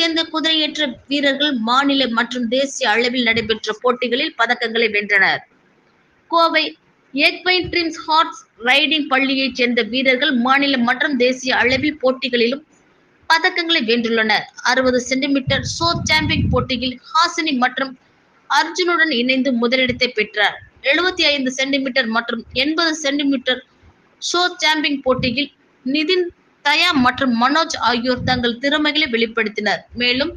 சேர்ந்த குதிரையேற்ற வீரர்கள் மாநில மற்றும் தேசிய அளவில் நடைபெற்ற போட்டிகளில் பதக்கங்களை வென்றனர். Kovai equine dreams horse riding பள்ளியைச் சேர்ந்த வீரர்கள் மாநில மற்றும் தேசிய அளவில் போட்டிகளிலும் பதக்கங்களை வென்றுள்ளனர். அறுபது சென்டிமீட்டர் சோ சாம்பியன் போட்டியில் ஹாசினி மற்றும் அர்ஜுனுடன் இணைந்து முதலிடத்தை பெற்றார். எழுபத்தி ஐந்து சென்டிமீட்டர் மற்றும் எண்பது சென்டிமீட்டர் ஷோ சாம்பியன் போட்டியில் நிதின் தயா மற்றும் மனோஜ் ஆகியோர் தங்கள் திறமைகளை வெளிப்படுத்தினர். மேலும்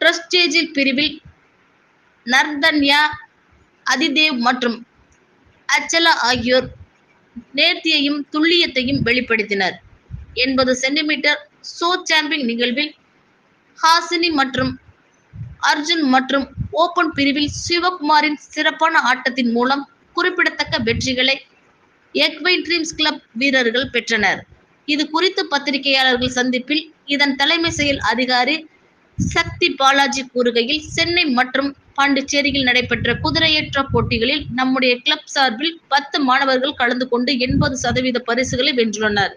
பிரஸ்டேஜில் பிரிவில் நர்தன்யா அதிதேவ் மற்றும் அச்சலா ஆகியோர் நேர்த்தியையும் துல்லியத்தையும் வெளிப்படுத்தினர். எண்பது சென்டிமீட்டர் சோ சாம்பியன் நிகழ்வில் ஹாசினி மற்றும் அர்ஜுன் மற்றும் ஓபன் பிரிவில் சிவகுமாரின் சிறப்பான ஆட்டத்தின் மூலம் குறிப்பிடத்தக்க வெற்றிகளை எக்வைன் ட்ரீம்ஸ் கிளப் வீரர்கள் பெற்றனர். இது குறித்து பத்திரிகையாளர்கள் சந்திப்பில் இதன் தலைமை செயல் அதிகாரி சக்தி பாலாஜி கூறுகையில் சென்னை மற்றும் பாண்டிச்சேரியில் நடைபெற்ற குதிரையேற்ற போட்டிகளில் நம்முடைய கிளப் சார்பில் பத்து மாணவர்கள் கலந்து கொண்டு எண்பது சதவீத பரிசுகளை வென்றுள்ளனர்.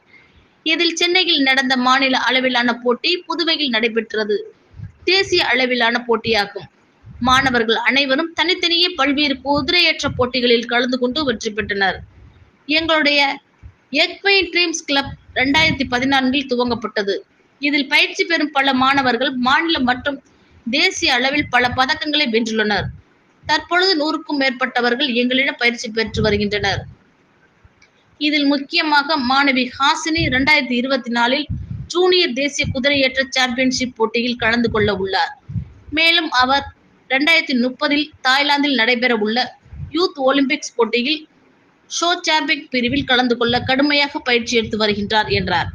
இதில் சென்னையில் நடந்த மாநில அளவிலான போட்டி புதுவையில் நடைபெற்றது. தேசிய அளவிலான போட்டியாகும். மாணவர்கள் அனைவரும் தனித்தனியே பல்வேறு குதிரையேற்ற போட்டிகளில் கலந்து கொண்டு வெற்றி பெற்றனர். எங்களுடைய எக்வைன் ட்ரீம்ஸ் கிளப் ரெண்டாயிரத்தி பதினான்கில் துவங்கப்பட்டது. இதில் பயிற்சி பெறும் பல மாணவர்கள் மாநில மற்றும் தேசிய அளவில் பல பதக்கங்களை வென்றுள்ளனர். தற்பொழுது நூறுக்கும் மேற்பட்டவர்கள் எங்களிடம் பயிற்சி பெற்று வருகின்றனர். இதில் முக்கியமாக மாணவி ஹாசினி இரண்டாயிரத்தி இருபத்தி நாலில் ஜூனியர் தேசிய குதிரையேற்ற சாம்பியன்ஷிப் போட்டியில் கலந்து கொள்ள உள்ளார். மேலும் அவர் இரண்டாயிரத்தி முப்பதில் தாய்லாந்தில் நடைபெற உள்ள யூத் ஒலிம்பிக்ஸ் போட்டியில் ஷோ சாம்பியன் பிரிவில் கலந்து கொள்ள கடுமையாக பயிற்சி எடுத்து வருகின்றார் என்றார்.